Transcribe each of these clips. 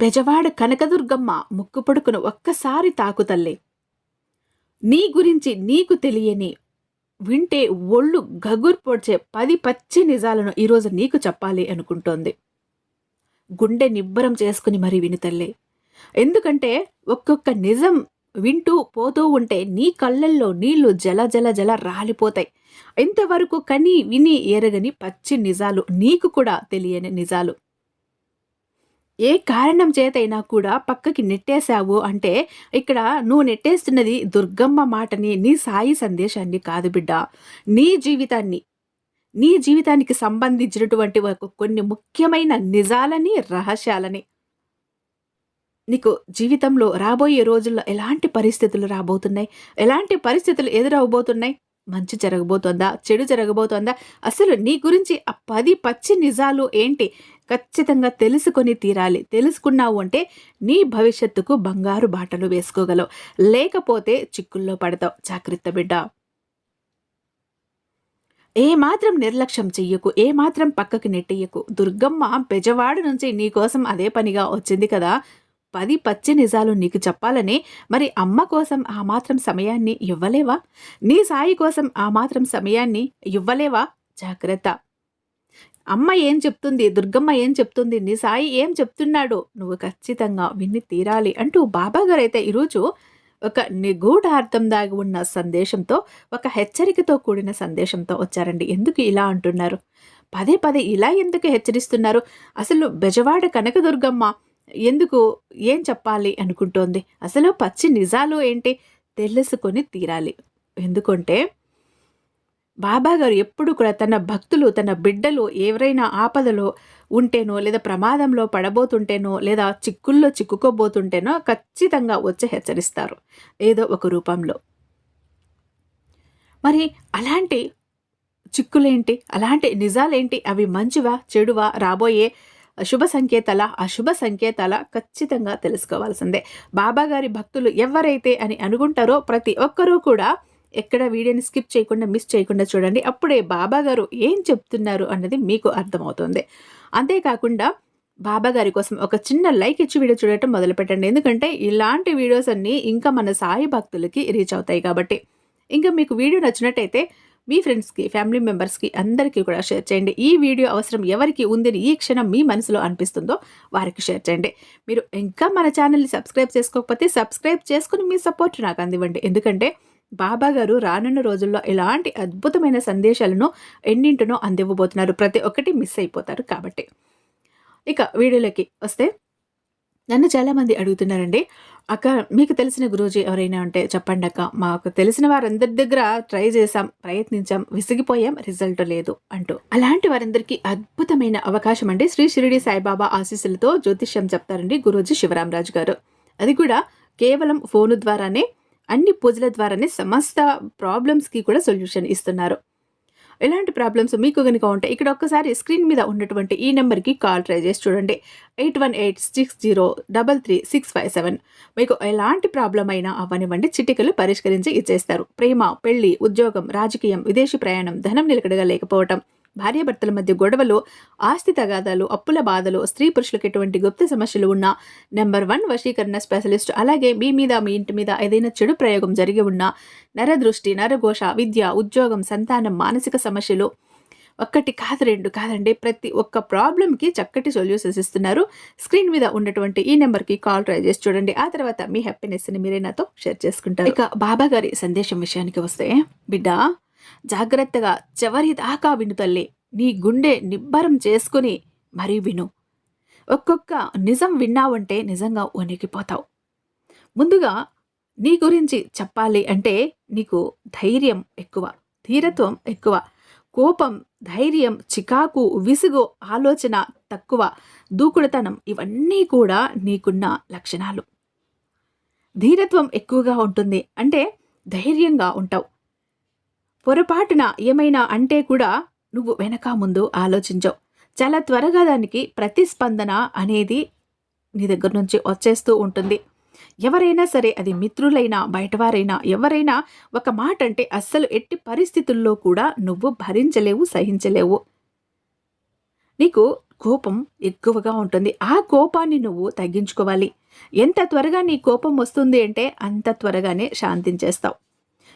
బెజవాడ కనకదుర్గమ్మ ముక్కు పొడుకును ఒక్కసారి తాకుతల్లే నీ గురించి నీకు తెలియని వింటే ఒళ్ళు గగుర్ పొడిచే పది పచ్చి నిజాలను ఈరోజు నీకు చెప్పాలి అనుకుంటోంది. గుండె నిబ్బరం చేసుకుని మరి వినుతల్లే ఎందుకంటే ఒక్కొక్క నిజం వింటూ పోతూ ఉంటే నీ కళ్ళల్లో నీళ్ళు జల జల జల రాలిపోతాయి. ఇంతవరకు కని విని ఎరగని పచ్చి నిజాలు నీకు కూడా తెలియని నిజాలు. ఏ కారణం చేతైనా కూడా పక్కకి నెట్టేశావు అంటే ఇక్కడ నువ్వు నెట్టేస్తున్నది దుర్గమ్మ మాటని నీ సాయి సందేశాన్ని కాదు బిడ్డ. నీ జీవితాన్ని నీ జీవితానికి సంబంధించినటువంటి ఒక కొన్ని ముఖ్యమైన నిజాలని రహస్యాలని నీకు జీవితంలో రాబోయే రోజుల్లో ఎలాంటి పరిస్థితులు రాబోతున్నాయి? ఎలాంటి పరిస్థితులు ఎదురవబోతున్నాయి? మంచి జరగబోతోందా? చెడు జరగబోతోందా? అసలు నీ గురించి ఆ పది పచ్చి నిజాలు ఏంటి? ఖచ్చితంగా తెలుసుకొని తీరాలి. తెలుసుకున్నావు అంటే నీ భవిష్యత్తుకు బంగారు బాటలు వేసుకోగలవు. లేకపోతే చిక్కుల్లో పడతావు. జాగ్రత్త బిడ్డ. ఏమాత్రం నిర్లక్ష్యం చెయ్యకు. ఏమాత్రం పక్కకి నెట్టేయకు. దుర్గమ్మ పెజవాడు నుంచి నీకోసం అదే పనిగా వచ్చింది కదా. పది పచ్చి నిజాలు నీకు చెప్పాలని మరి అమ్మ కోసం ఆ మాత్రం సమయాన్ని ఇవ్వలేవా? నీ సాయి కోసం ఆ మాత్రం సమయాన్ని ఇవ్వలేవా? జాగ్రత్త. అమ్మ ఏం చెప్తుంది? దుర్గమ్మ ఏం చెప్తుంది? నీ సాయి ఏం చెప్తున్నాడు? నువ్వు ఖచ్చితంగా విన్ని తీరాలి అంటూ బాబా గారు అయితే ఈరోజు ఒక నిగూఢార్థం దాగి ఉన్న సందేశంతో ఒక హెచ్చరికతో కూడిన సందేశంతో వచ్చారండి. ఎందుకు ఇలా అంటున్నారు? పదే పదే ఇలా ఎందుకు హెచ్చరిస్తున్నారు? అసలు బెజవాడ కనకదుర్గమ్మ ఎందుకు ఏం చెప్పాలి అనుకుంటోంది? అసలు పచ్చి నిజాలు ఏంటి? తెలుసుకొని తీరాలి. ఎందుకంటే బాబాగారు ఎప్పుడు కూడా తన భక్తులు తన బిడ్డలు ఎవరైనా ఆపదలో ఉంటేనో లేదా ప్రమాదంలో పడబోతుంటేనో లేదా చిక్కుల్లో చిక్కుకోబోతుంటేనో ఖచ్చితంగా వచ్చి హెచ్చరిస్తారు. ఏదో ఒక రూపంలో. మరి అలాంటి చిక్కులేంటి? అలాంటి నిజాలేంటి? అవి మంచివా? చెడువా? రాబోయే శుభ సంకేతాల? అశుభ సంకేతాల? ఖచ్చితంగా తెలుసుకోవాల్సిందే. బాబాగారి భక్తులు ఎవరైతే అని అనుకుంటారో ప్రతి ఒక్కరూ కూడా ఎక్కడ వీడియోని స్కిప్ చేయకుండా మిస్ చేయకుండా చూడండి. అప్పుడే బాబా గారు ఏం చెప్తున్నారు అన్నది మీకు అర్థమవుతుంది. అంతేకాకుండా బాబా గారి కోసం ఒక చిన్న లైక్ ఇచ్చి వీడియో చూడటం మొదలు పెట్టండి ఎందుకంటే ఇలాంటి వీడియోస్ అన్నీ ఇంకా మన సాయి భక్తులకి రీచ్ అవుతాయి కాబట్టి. ఇంకా మీకు వీడియో నచ్చినట్టయితే మీ ఫ్రెండ్స్కి ఫ్యామిలీ మెంబర్స్కి అందరికీ కూడా షేర్ చేయండి. ఈ వీడియో అవసరం ఎవరికి ఉందని ఈ క్షణం మీ మనసులో అనిపిస్తుందో వారికి షేర్ చేయండి. మీరు ఇంకా మన ఛానల్ని సబ్స్క్రైబ్ చేసుకోకపోతే సబ్స్క్రైబ్ చేసుకుని మీ సపోర్ట్ నాకు అందివ్వండి. ఎందుకంటే బాబా గారు రానున్న రోజుల్లో ఎలాంటి అద్భుతమైన సందేశాలను ఎన్నింటినో అందివ్వబోతున్నారు. ప్రతి ఒక్కటి మిస్ అయిపోతారు కాబట్టి. ఇక వీడియోలోకి వస్తే నన్ను చాలామంది అడుగుతున్నారండి. అక్క మీకు తెలిసిన గురూజీ ఎవరైనా ఉంటే చెప్పండి అక్క. మాకు తెలిసిన వారందరి దగ్గర ట్రై చేసాం ప్రయత్నించాం విసిగిపోయాం రిజల్ట్ లేదు అంటూ. అలాంటి వారందరికీ అద్భుతమైన అవకాశం అండి. శ్రీ షిరిడి సాయిబాబా ఆశీస్సులతో జ్యోతిష్యం చెప్తారండి గురూజీ శివరామరాజు గారు. అది కూడా కేవలం ఫోను ద్వారానే అన్ని పూజల ద్వారానే సమస్త ప్రాబ్లమ్స్కి కూడా సొల్యూషన్ ఇస్తున్నారు. ఎలాంటి ప్రాబ్లమ్స్ మీకు కనుక ఉంటే ఇక్కడ ఒక్కసారి స్క్రీన్ మీద ఉన్నటువంటి ఈ నెంబర్కి కాల్ ట్రై చేసి చూడండి. Eight one eight six zero double three six five seven మీకు ఎలాంటి ప్రాబ్లం అయినా అవనివ్వండి చిటికలు పరిష్కరించి ఇచ్చేస్తారు. ప్రేమ పెళ్ళి ఉద్యోగం రాజకీయం విదేశీ ప్రయాణం ధనం నిలకడగా లేకపోవటం భార్యాభర్తల మధ్య గొడవలు ఆస్తి తగాదాలు అప్పుల బాధలు స్త్రీ పురుషులకు ఎటువంటి గుప్త సమస్యలు ఉన్న నెంబర్ వన్ వశీకరణ స్పెషలిస్ట్ అలాగే మీ మీద మీ ఇంటి మీద ఏదైనా చెడు ప్రయోగం జరిగి ఉన్న నరదృష్టి నరఘోష విద్య ఉద్యోగం సంతానం మానసిక సమస్యలు ఒక్కటి కాదు రెండు కాదండి ప్రతి ఒక్క ప్రాబ్లంకి చక్కటి సొల్యూషన్స్ ఇస్తున్నారు. స్క్రీన్ మీద ఉన్నటువంటి ఈ నెంబర్కి కాల్ ట్రై చేసి చూడండి. ఆ తర్వాత మీ హ్యాపీనెస్ని మీరే నాతో షేర్ చేసుకుంటారు. ఇక బాబా గారి సందేశం విషయానికి వస్తే బిడ్డ జాగ్రత్తగా చివరి దాకా విను తల్లి. నీ గుండె నిబ్బరం చేసుకుని మరీ విను. ఒక్కొక్క నిజం విన్నావంటే నిజంగా వణికిపోతావు. ముందుగా నీ గురించి చెప్పాలి అంటే నీకు ధైర్యం ఎక్కువ ధీరత్వం ఎక్కువ కోపం ధైర్యం చికాకు విసుగు ఆలోచన తక్కువ దూకుడుతనం ఇవన్నీ కూడా నీకున్న లక్షణాలు. ధీరత్వం ఎక్కువగా ఉంటుంది అంటే ధైర్యంగా ఉంటావు. పొరపాటున ఏమైనా అంటే కూడా నువ్వు వెనక ముందు ఆలోచించవు. చాలా త్వరగా దానికి ప్రతిస్పందన అనేది నీ దగ్గర నుంచి వచ్చేస్తూ ఉంటుంది. ఎవరైనా సరే అది మిత్రులైనా బయటవారైనా ఎవరైనా ఒక మాట అంటే అస్సలు ఎట్టి పరిస్థితుల్లో కూడా నువ్వు భరించలేవు సహించలేవు. నీకు కోపం ఎక్కువగా ఉంటుంది. ఆ కోపాన్ని నువ్వు తగ్గించుకోవాలి. ఎంత త్వరగా నీ కోపం వస్తుంది అంటే అంత త్వరగానే శాంతించేస్తావు.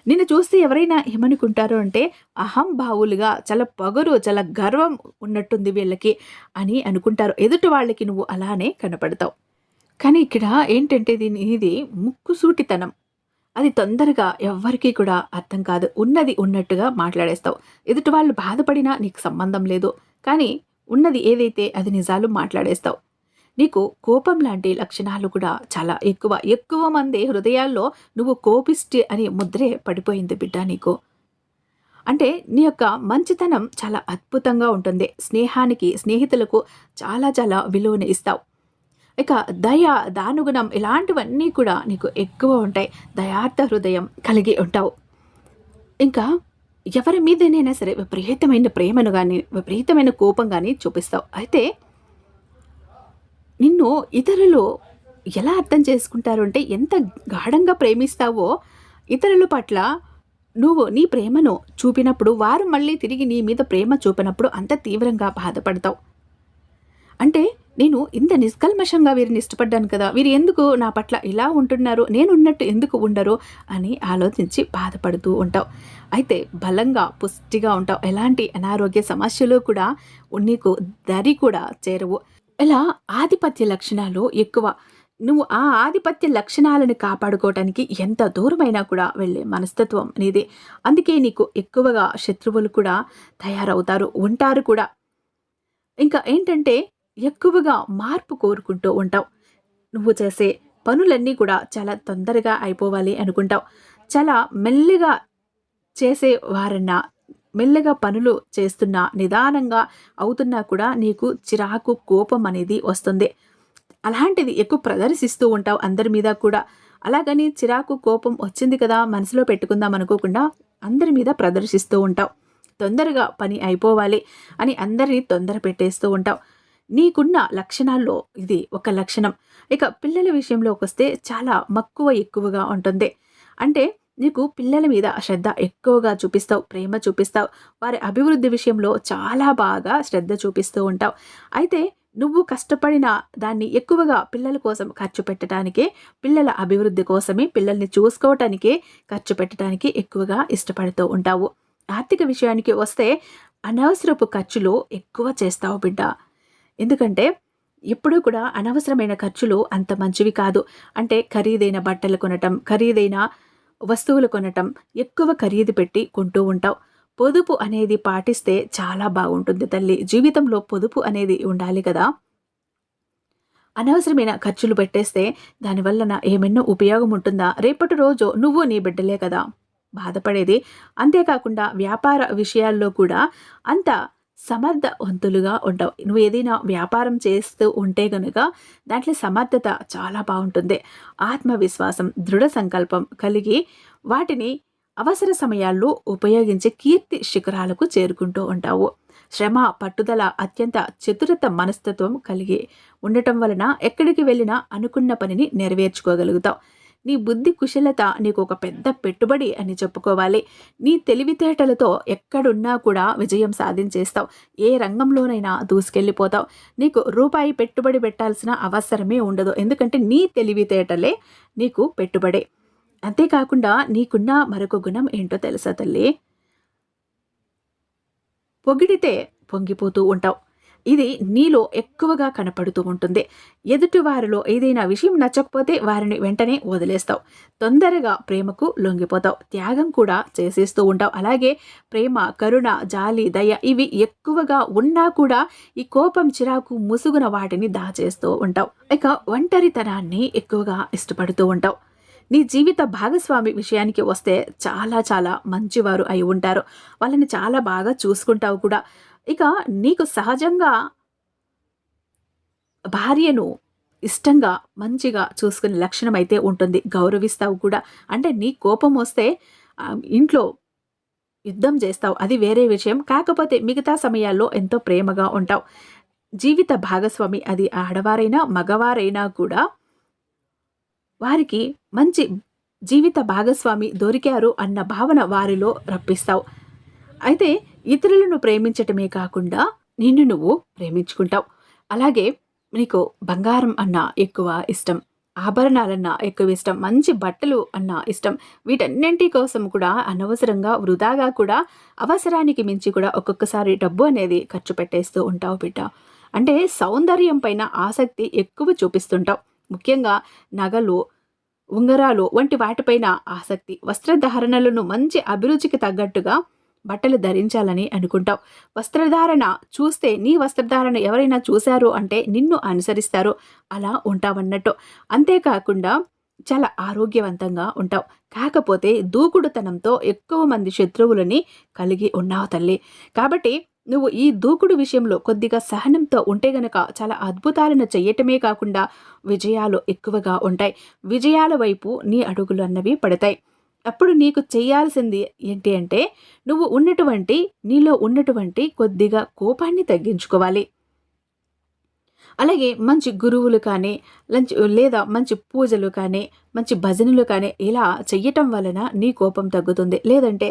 నిన్ను చూస్తే ఎవరైనా ఏమనుకుంటారు అంటే అహంభావులుగా చాలా పొగరు చాలా గర్వం ఉన్నట్టుంది వీళ్ళకి అని అనుకుంటారు. ఎదుటి వాళ్ళకి నువ్వు అలానే కనపడతావు. కానీ ఇక్కడ ఏంటంటే దీని ఇది ముక్కుసూటితనం. అది తొందరగా ఎవ్వరికీ కూడా అర్థం కాదు. ఉన్నది ఉన్నట్టుగా మాట్లాడేస్తావు. ఎదుటి వాళ్ళు బాధపడినా నీకు సంబంధం లేదు. కానీ ఉన్నది ఏదైతే అది నిజాలు మాట్లాడేస్తావు. నీకు కోపం లాంటి లక్షణాలు కూడా చాలా ఎక్కువ ఎక్కువ మంది హృదయాల్లో నువ్వు కోపిష్టి అని ముద్రే పడిపోయింది బిడ్డ నీకు. అంటే నీ యొక్క మంచితనం చాలా అద్భుతంగా ఉంటుంది. స్నేహానికి స్నేహితులకు చాలా చాలా విలువని ఇస్తావు. ఇక దయ దానుగుణం ఇలాంటివన్నీ కూడా నీకు ఎక్కువ ఉంటాయి. దయార్థ హృదయం కలిగి ఉంటావు. ఇంకా ఎవరి మీదనైనా సరే విపరీతమైన ప్రేమను కానీ విపరీతమైన కోపం కానీ చూపిస్తావు. అయితే నిన్ను ఇతరులు ఎలా అర్థం చేసుకుంటారు అంటే ఎంత గాఢంగా ప్రేమిస్తావో ఇతరుల పట్ల నువ్వు నీ ప్రేమను చూపినప్పుడు వారు మళ్ళీ తిరిగి నీ మీద ప్రేమ చూపినప్పుడు అంత తీవ్రంగా బాధపడతావు. అంటే నేను ఇంత నిష్కల్మషంగా వీరిని ఇష్టపడ్డాను కదా వీరు ఎందుకు నా పట్ల ఇలా ఉంటున్నారు నేను ఉన్నట్టు ఎందుకు ఉండరు అని ఆలోచించి బాధపడుతూ ఉంటావు. అయితే బలంగా పుష్టిగా ఉంటావు. ఎలాంటి అనారోగ్య సమస్యలు కూడా నీకు దరి కూడా చేరవు. ఇలా ఆధిపత్య లక్షణాలు ఎక్కువ. నువ్వు ఆ ఆధిపత్య లక్షణాలను కాపాడుకోవటానికి ఎంత దూరమైనా కూడా వెళ్ళే మనస్తత్వం అనేది అందుకే నీకు ఎక్కువగా శత్రువులు కూడా తయారవుతారు ఉంటారు కూడా. ఇంకా ఏంటంటే ఎక్కువగా మార్పు కోరుకుంటూ ఉంటావు. నువ్వు చేసే పనులన్నీ కూడా చాలా తొందరగా అయిపోవాలి అనుకుంటావు. చాలా మెల్లిగా చేసే వారన్నా మెల్లగా పనులు చేస్తున్నా నిదానంగా అవుతున్నా కూడా నీకు చిరాకు కోపం అనేది వస్తుంది. అలాంటిది ఎక్కువ ప్రదర్శిస్తూ ఉంటావు అందరి మీద కూడా. అలాగని చిరాకు కోపం వచ్చింది కదా మనసులో పెట్టుకుందాం అనుకోకుండా అందరి మీద ప్రదర్శిస్తూ ఉంటావు. తొందరగా పని అయిపోవాలి అని అందరినీ తొందర పెట్టేస్తూ ఉంటావు. నీకున్న లక్షణాల్లో ఇది ఒక లక్షణం. ఇక పిల్లల విషయంలోకి వస్తే చాలా మక్కువ ఎక్కువగా ఉంటుంది. అంటే నీకు పిల్లల మీద శ్రద్ధ ఎక్కువగా చూపిస్తావు ప్రేమ చూపిస్తావు. వారి అభివృద్ధి విషయంలో చాలా బాగా శ్రద్ధ చూపిస్తూ ఉంటావు. అయితే నువ్వు కష్టపడిన దాన్ని ఎక్కువగా పిల్లల కోసం ఖర్చు పెట్టడానికే పిల్లల అభివృద్ధి కోసమే పిల్లల్ని చూసుకోవటానికే ఖర్చు పెట్టడానికి ఎక్కువగా ఇష్టపడుతూ ఉంటావు. ఆర్థిక విషయానికి వస్తే అనవసరపు ఖర్చులు ఎక్కువ చేస్తావు బిడ్డ. ఎందుకంటే ఎప్పుడూ కూడా అనవసరమైన ఖర్చులు అంత మంచివి కాదు. అంటే ఖరీదైన బట్టలు కొనటం ఖరీదైన వస్తువులు కొనటం ఎక్కువ ఖరీదు పెట్టి కొంటూ ఉంటావు. పొదుపు అనేది పాటిస్తే చాలా బాగుంటుంది తల్లి. జీవితంలో పొదుపు అనేది ఉండాలి కదా. అనవసరమైన ఖర్చులు పెట్టేస్తే దానివల్ల ఏమన్నా ఉపయోగం ఉంటుందా? రేపటి రోజు నువ్వు నీ బిడ్డలే కదా. బాధపడేది. అంతేకాకుండా వ్యాపార విషయాల్లో కూడా అంత సమర్థవంతులుగా ఉండవు నువ్వు ఏదైనా వ్యాపారం చేస్తూ ఉంటే గనుక దాంట్లో సమర్థత చాలా బాగుంటుంది. ఆత్మవిశ్వాసం దృఢ సంకల్పం కలిగి వాటిని అవసర సమయాల్లో ఉపయోగించే కీర్తి శిఖరాలకు చేరుకుంటూ ఉంటావు. శ్రమ పట్టుదల అత్యంత చతురత మనస్తత్వం కలిగి ఉండటం వలన ఎక్కడికి వెళ్ళినా అనుకున్న పనిని నెరవేర్చుకోగలుగుతావు. నీ బుద్ధి కుశలత నీకు ఒక పెద్ద పెట్టుబడి అని చెప్పుకోవాలి. నీ తెలివితేటలతో ఎక్కడున్నా కూడా విజయం సాధించేస్తావు. ఏ రంగంలోనైనా దూసుకెళ్ళిపోతావు. నీకు రూపాయి పెట్టుబడి పెట్టాల్సిన అవసరమే ఉండదు. ఎందుకంటే నీ తెలివితేటలే నీకు పెట్టుబడే. అంతేకాకుండా నీకున్న మరొక గుణం ఏంటో తెలుసా తల్లి? పొగిడితే పొంగిపోతూ ఉంటావు. ఇది నీలో ఎక్కువగా కనపడుతూ ఉంటుంది. ఎదుటి వారిలో ఏదైనా విషయం నచ్చకపోతే వారిని వెంటనే వదిలేస్తావు. తొందరగా ప్రేమకు లొంగిపోతావు. త్యాగం కూడా చేసేస్తూ ఉంటావు. అలాగే ప్రేమ కరుణ జాలి దయ ఇవి ఎక్కువగా ఉన్నా కూడా ఈ కోపం చిరాకు ముసుగున వాటిని దాచేస్తూ ఉంటావు. ఇక ఒంటరితనాన్ని ఎక్కువగా ఇష్టపడుతూ ఉంటావు. నీ జీవిత భాగస్వామి విషయానికి వస్తే చాలా చాలా మంచివారు అయి ఉంటారు. వాళ్ళని చాలా బాగా చూసుకుంటావు కూడా. ఇక నీకు సహజంగా భార్యను ఇష్టంగా మంచిగా చూసుకునే లక్షణం అయితే ఉంటుంది. గౌరవిస్తావు కూడా. అంటే నీ కోపం వస్తే ఇంట్లో యుద్ధం చేస్తావు. అది వేరే విషయం. కాకపోతే మిగతా సమయాల్లో ఎంతో ప్రేమగా ఉంటావు. జీవిత భాగస్వామి అది ఆడవారైనా మగవారైనా కూడా వారికి మంచి జీవిత భాగస్వామి దొరికారు అన్న భావన వారిలో రప్పిస్తావు. అయితే ఇతరులను ప్రేమించటమే కాకుండా నిన్ను నువ్వు ప్రేమించుకుంటావు. అలాగే నీకు బంగారం అన్న ఎక్కువ ఇష్టం ఆభరణాలన్నా ఎక్కువ ఇష్టం మంచి బట్టలు అన్నా ఇష్టం వీటన్నింటి కోసం కూడా అనవసరంగా వృధాగా కూడా అవసరానికి మించి కూడా ఒక్కొక్కసారి డబ్బు అనేది ఖర్చు పెట్టేస్తూ ఉంటావు బిడ్డ. అంటే సౌందర్యం పైన ఆసక్తి ఎక్కువ చూపిస్తుంటావు. ముఖ్యంగా నగలు ఉంగరాలు వంటి వాటిపైన ఆసక్తి వస్త్రధారణలను మంచి అభిరుచికి తగ్గట్టుగా బట్టలు ధరించాలని అనుకుంటావు. వస్త్రధారణ చూస్తే నీ వస్త్రధారణ ఎవరైనా చూశారు అంటే నిన్ను అనుసరిస్తారు. అలా ఉంటావన్నట్టు. అంతేకాకుండా చాలా ఆరోగ్యవంతంగా ఉంటావు. కాకపోతే దూకుడుతనంతో ఎక్కువ మంది శత్రువులని కలిగి ఉన్నావు తల్లి. కాబట్టి నువ్వు ఈ దూకుడు విషయంలో కొద్దిగా సహనంతో ఉంటే గనక చాలా అద్భుతాలను చెయ్యటమే కాకుండా విజయాలు ఎక్కువగా ఉంటాయి. విజయాల వైపు నీ అడుగులు అన్నవి పడతాయి. అప్పుడు నీకు చేయాల్సింది ఏంటి అంటే నువ్వు ఉన్నటువంటి నీలో ఉన్నటువంటి కొద్దిగా కోపాన్ని తగ్గించుకోవాలి. అలాగే మంచి గురువులు కానీ లంచ్ లేదా మంచి పూజలు కానీ మంచి భజనలు కానీ ఇలా చెయ్యటం వలన నీ కోపం తగ్గుతుంది. లేదంటే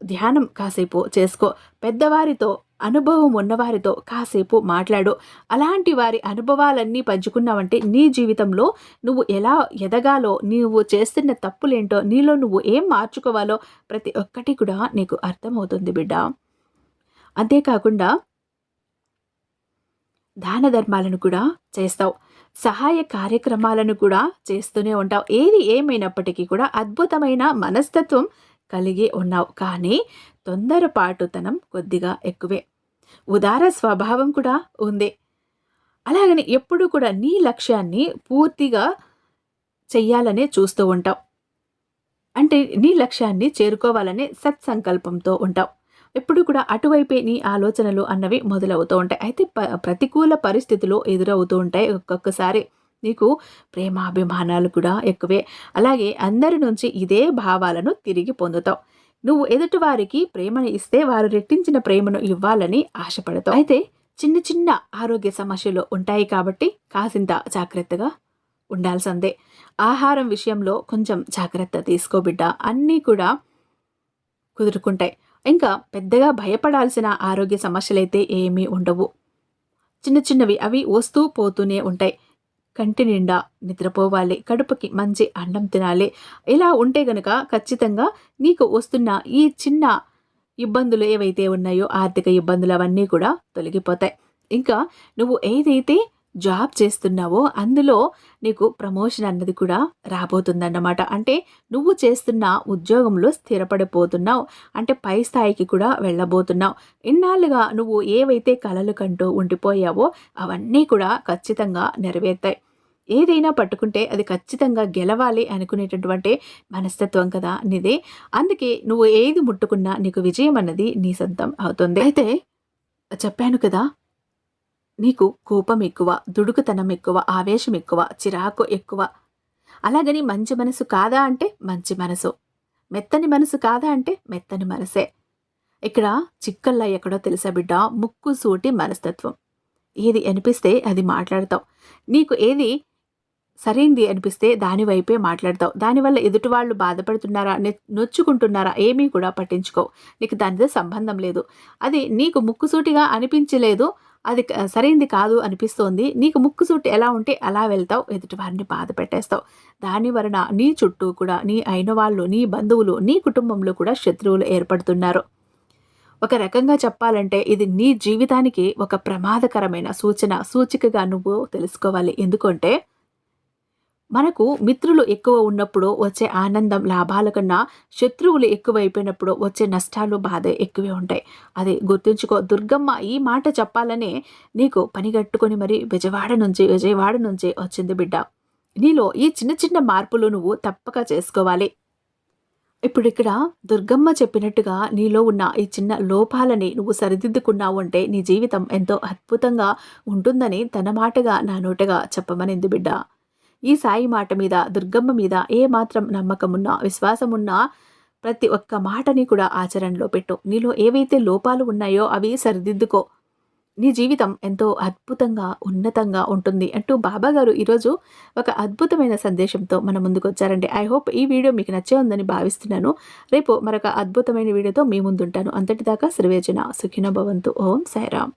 ధ్యానం కాసేపు చేసుకో. పెద్దవారితో అనుభవం ఉన్నవారితో కాసేపు మాట్లాడు. అలాంటి వారి అనుభవాలన్నీ పంచుకున్నావంటే నీ జీవితంలో నువ్వు ఎలా ఎదగాలో నువ్వు చేస్తున్న తప్పులేంటో నీలో నువ్వు ఏం మార్చుకోవాలో ప్రతి ఒక్కటి కూడా నీకు అర్థమవుతుంది బిడ్డ. అంతేకాకుండా దాన ధర్మాలను కూడా చేస్తావు. సహాయ కార్యక్రమాలను కూడా చేస్తూనే ఉంటావు. ఏది ఏమైనప్పటికీ కూడా అద్భుతమైన మనస్తత్వం కలిగి ఉన్నావు. కానీ తొందరపాటుతనం కొద్దిగా ఎక్కువే. ఉదార స్వభావం కూడా ఉంది. అలాగని ఎప్పుడు కూడా నీ లక్ష్యాన్ని పూర్తిగా చెయ్యాలనే చూస్తూ ఉంటావు. అంటే నీ లక్ష్యాన్ని చేరుకోవాలనే సత్సంకల్పంతో ఉంటావు. ఎప్పుడు కూడా అటువైపే నీ ఆలోచనలు అన్నవి మొదలవుతూ ఉంటాయి. అయితే ప ప్రతికూల పరిస్థితులు ఎదురవుతూ ఉంటాయి ఒక్కొక్కసారి. నీకు ప్రేమాభిమానాలు కూడా ఎక్కువే. అలాగే అందరి నుంచి ఇదే భావాలను తిరిగి పొందుతావు. నువ్వు ఎదుటివారికి ప్రేమను ఇస్తే వారు రెట్టించిన ప్రేమను ఇవ్వాలని ఆశపడతావు. అయితే చిన్న చిన్న ఆరోగ్య సమస్యలు ఉంటాయి కాబట్టి కాసింత జాగ్రత్తగా ఉండాల్సిందే. ఆహారం విషయంలో కొంచెం జాగ్రత్త తీసుకో బిడ్డ. అన్నీ కూడా కుదురుకుంటాయి. ఇంకా పెద్దగా భయపడాల్సిన ఆరోగ్య సమస్యలైతే ఏమీ ఉండవు. చిన్న చిన్నవి అవి వస్తూ పోతూనే ఉంటాయి. కంటి నిండా నిద్రపోవాలి. కడుపుకి మంచి అన్నం తినాలి. ఇలా ఉంటే గనుక ఖచ్చితంగా నీకు వస్తున్న ఈ చిన్న ఇబ్బందులు ఏవైతే ఉన్నాయో ఆర్థిక ఇబ్బందులు అవన్నీ కూడా తొలగిపోతాయి. ఇంకా నువ్వు ఏదైతే జాబ్ చేస్తున్నావో అందులో నీకు ప్రమోషన్ అన్నది కూడా రాబోతుందన్నమాట. అంటే నువ్వు చేస్తున్న ఉద్యోగంలో స్థిరపడిపోతున్నావు. అంటే పై స్థాయికి కూడా వెళ్ళబోతున్నావు. ఇన్నాళ్ళుగా నువ్వు ఏవైతే కలలు కంటూ ఉండిపోయావో అవన్నీ కూడా ఖచ్చితంగా నెరవేర్తాయి. ఏదైనా పట్టుకుంటే అది ఖచ్చితంగా గెలవాలి అనుకునేటటువంటి మనస్తత్వం కదా నీదే. అందుకే నువ్వు ఏది ముట్టుకున్నా నీకు విజయం అన్నది నీ సొంతం అవుతుంది. అయితే చెప్పాను కదా నీకు కోపం ఎక్కువ దుడుకుతనం ఎక్కువ ఆవేశం ఎక్కువ చిరాకు ఎక్కువ. అలాగని మంచి మనసు కాదా అంటే మంచి మనసు. మెత్తని మనసు కాదా అంటే మెత్తని మనసే. ఇక్కడ చిక్కల్లా ఎక్కడో తెలుసా బిడ్డ ముక్కు సూటి మనస్తత్వం. ఏది అనిపిస్తే అది మాట్లాడతావు. నీకు ఏది సరైంది అనిపిస్తే దాని వైపే మాట్లాడతావు. దానివల్ల ఎదుటి వాళ్ళు బాధపడుతున్నారా నొచ్చుకుంటున్నారా ఏమీ కూడా పట్టించుకో నీకు దానితో సంబంధం లేదు. అది నీకు ముక్కుసూటిగా అనిపించలేదు. అది సరైంది కాదు అనిపిస్తోంది. నీకు ముక్కుసూటి ఎలా ఉంటే అలా వెళ్తావు. ఎదుటి వారిని బాధ పెట్టేస్తావు. దాని వలన నీ చుట్టూ కూడా నీ అయిన వాళ్ళు నీ బంధువులు నీ కుటుంబంలో కూడా శత్రువులు ఏర్పడుతున్నారు. ఒక రకంగా చెప్పాలంటే ఇది నీ జీవితానికి ఒక ప్రమాదకరమైన సూచన సూచికగా నువ్వు తెలుసుకోవాలి. ఎందుకంటే మనకు మిత్రులు ఎక్కువ ఉన్నప్పుడు వచ్చే ఆనందం లాభాల కన్నా శత్రువులు ఎక్కువైపోయినప్పుడు వచ్చే నష్టాలు బాధ ఎక్కువే ఉంటాయి. అది గుర్తుంచుకో దుర్గమ్మ ఈ మాట చెప్పాలనే నీకు పనిగట్టుకొని మరి విజయవాడ నుంచి విజయవాడ నుంచి వచ్చింది బిడ్డ. నీలో ఈ చిన్న చిన్న మార్పులు నువ్వు తప్పక చేసుకోవాలి. ఇప్పుడు ఇక్కడ దుర్గమ్మ చెప్పినట్టుగా నీలో ఉన్న ఈ చిన్న లోపాలని నువ్వు సరిదిద్దుకున్నావు అంటే నీ జీవితం ఎంతో అద్భుతంగా ఉంటుందని తన మాటగా నా నోటగా చెప్పమనింది బిడ్డ. ఈ సాయి మాట మీద దుర్గమ్మ మీద ఏ మాత్రం నమ్మకమున్నా విశ్వాసమున్నా ప్రతి ఒక్క మాటని కూడా ఆచరణలో పెట్టు. నీలో ఏవైతే లోపాలు ఉన్నాయో అవి సరిదిద్దుకో. నీ జీవితం ఎంతో అద్భుతంగా ఉన్నతంగా ఉంటుంది అంటూ బాబా గారు ఈరోజు ఒక అద్భుతమైన సందేశంతో మన ముందుకు వచ్చారండి. ఐ హోప్ ఈ వీడియో మీకు నచ్చే ఉందని భావిస్తున్నాను. రేపు మరొక అద్భుతమైన వీడియోతో మీ ముందుంటాను. అంతటిదాకా సర్వేజన సుఖిన భవంతు. ఓం సాయిరామ్.